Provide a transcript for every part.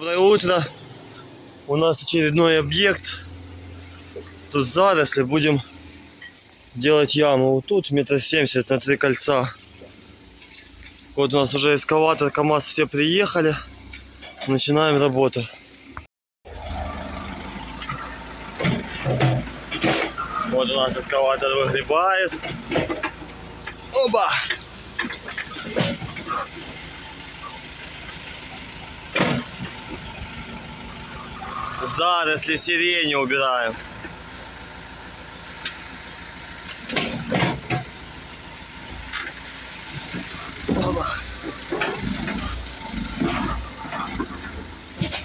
Доброе утро. У нас очередной объект. Тут заросли. Будем делать яму. Вот тут метр семьдесят на три кольца. Вот у нас уже эскаватор, КАМАЗ все приехали. Начинаем работу. Вот у нас эскаватор выгребает. Оба! Заросли сирени убираем.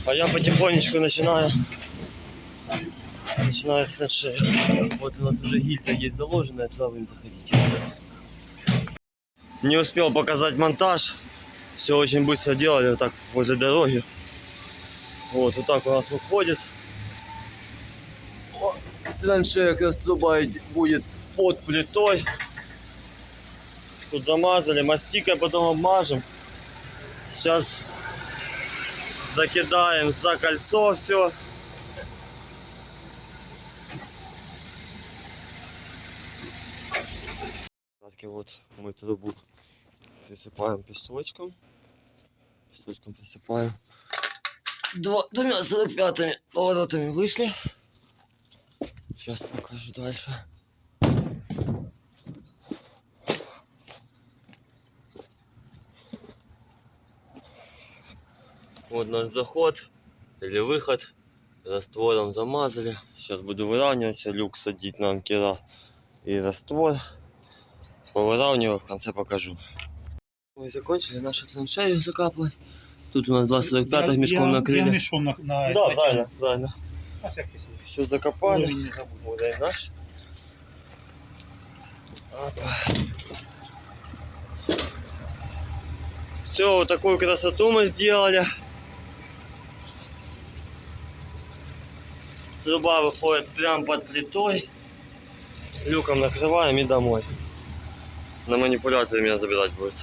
А я потихонечку начинаю начинаю траншею. Вот у нас уже гильза есть заложенная, туда будем заходить. Не успел показать монтаж. Все очень быстро делали, вот так возле дороги. Вот, вот так у нас выходит. О, Траншея как раз труба будет под плитой. Тут замазали, мастикой потом обмажем. Сейчас закидаем за кольцо все. Вот мы трубу присыпаем песочком. Песочком присыпаем. Двумя 45 поворотами вышли. Сейчас покажу дальше. Вот наш заход или выход. Раствором замазали. Сейчас буду выравнивать, люк садить на анкера и раствор. Повыравниваю, в конце покажу. Мы закончили нашу траншею закапывать. Тут у нас 2,45 мешком я, накрыли. Я мешом на, на Да, на правильно, правильно. На всякий случай. Все закопали. Уровень не забудь. И наш. Все, вот такую красоту мы сделали. Труба выходит прямо под плитой. Люком накрываем и домой. На манипуляторе меня забирать будет.